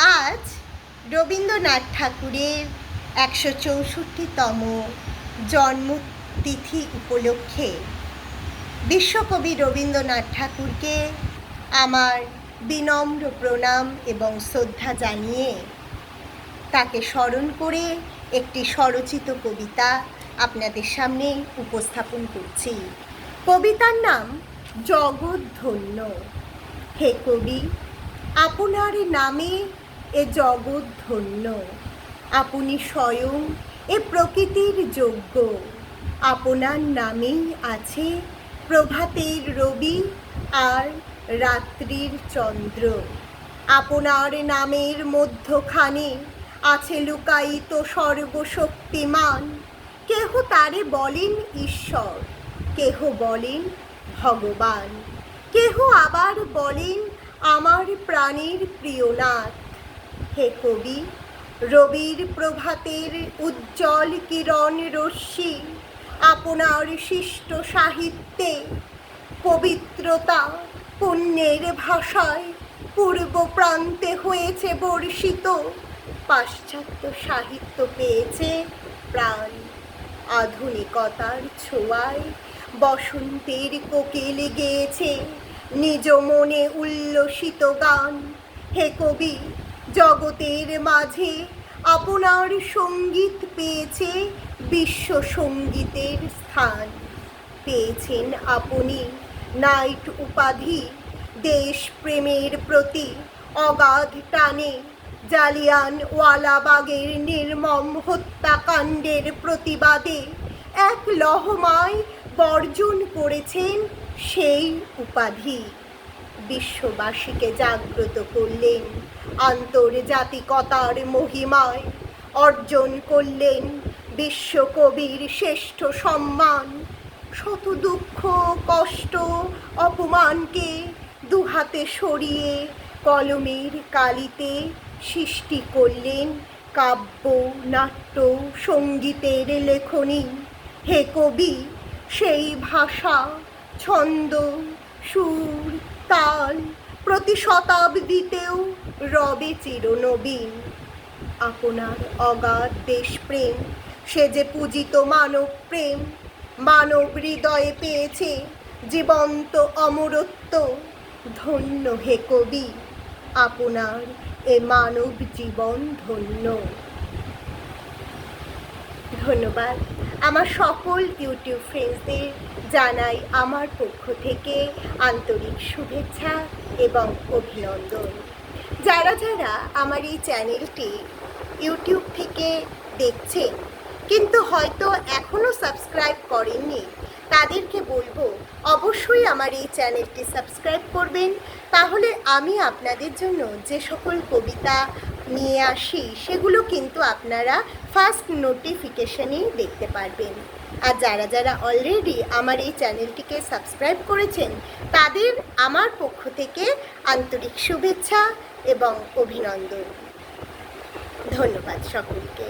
আজ রবীন্দ্রনাথ ঠাকুরের একশো চৌষট্টিতম জন্মতিথি উপলক্ষে বিশ্বকবি রবীন্দ্রনাথ ঠাকুরকে আমার বিনম্র প্রণাম এবং শ্রদ্ধা জানিয়ে তাকে স্মরণ করে একটি স্বরচিত কবিতা আপনাদের সামনে উপস্থাপন করছি। কবিতার নাম জগৎধন্য হে কবি, আপনার নামে এ জগৎ ধন্য। আপনি স্বয়ং এ প্রকৃতির যোগ্য। আপনার নামেই আছে প্রভাতের রবি আর রাত্রির চন্দ্র। আপনার নামের মধ্যখানে আছে লুকায়িত সর্বশক্তিমান। কেহ তারে বলেন ঈশ্বর, কেহ বলেন ভগবান। কেহ আবার বলেন আমার প্রাণের প্রিয়নাথ। হে কবি, রবির প্রভাতের উজ্জ্বল কিরণ রশ্মি, আপনার শিষ্ট সাহিত্যে পবিত্রতা পুণ্যের ভাষায় পূর্ব প্রান্তে হয়েছে বর্ষিত, পাশ্চাত্য সাহিত্য পেয়েছে প্রাণ। আধুনিকতার ছোঁয়ায় বসন্তের কোকিল গেয়েছে, নিজ মনে উল্লসিত গান। হে কবি জগতের মাঝে আপনার সংগীত পেয়েছে বিশ্ব সঙ্গীতের স্থান। পেয়েছেন আপনি নাইট উপাধি দেশ প্রেমের প্রতি অগাধ টানে জালিয়ান ওয়ালাবাগের নির্মম হত্যাকাণ্ডের প্রতিবাদে এক লহমায় বর্জন করেছেন সেই উপাধি। বিশ্ববাসীকে জাগ্রত করলেন। আন্তর্জাতিকতার মহিমায় অর্জন করলেন বিশ্বকবির শ্রেষ্ঠ সম্মান। শত দুঃখ, কষ্ট, অপমানকে দুহাতে সরিয়ে কলমের কালিতে সৃষ্টি করলেন কাব্য, নাট্য, সঙ্গীতের লেখনী। হে কবি, সেই ভাষা, ছন্দ, সুর তাল প্রতি শতাব্দীতেও রবে চিরনবীন। আপনার অগাধ দেশপ্রেম, সে যে পূজিত মানব প্রেম মানব হৃদয়ে পেয়েছে জীবন্ত অমরত্ব। ধন্য হে কবি, আপনার এ মানব জীবন ধন্য। ধন্যবাদ। আমার সকল ইউটিউব ফ্রেন্ডসদের জানাই আমার পক্ষ থেকে আন্তরিক শুভেচ্ছা এবং অভিনন্দন। যারা যারা আমার এই চ্যানেলটি ইউটিউব থেকে দেখছেন, কিন্তু হয়তো এখনও সাবস্ক্রাইব করেননি, তাদেরকে বলব অবশ্যই আমার এই চ্যানেলটি সাবস্ক্রাইব করবেন। তাহলে আমি আপনাদের জন্য যে সকল কবিতা নিয়ে আসি, সেগুলো কিন্তু আপনারা ফার্স্ট নোটিফিকেশনেই দেখতে পারবেন। আর যারা যারা অলরেডি আমার এই চ্যানেলটিকে সাবস্ক্রাইব করেছেন, তাদের আমার পক্ষ থেকে আন্তরিক শুভেচ্ছা এবং অভিনন্দন। ধন্যবাদ সকলকে।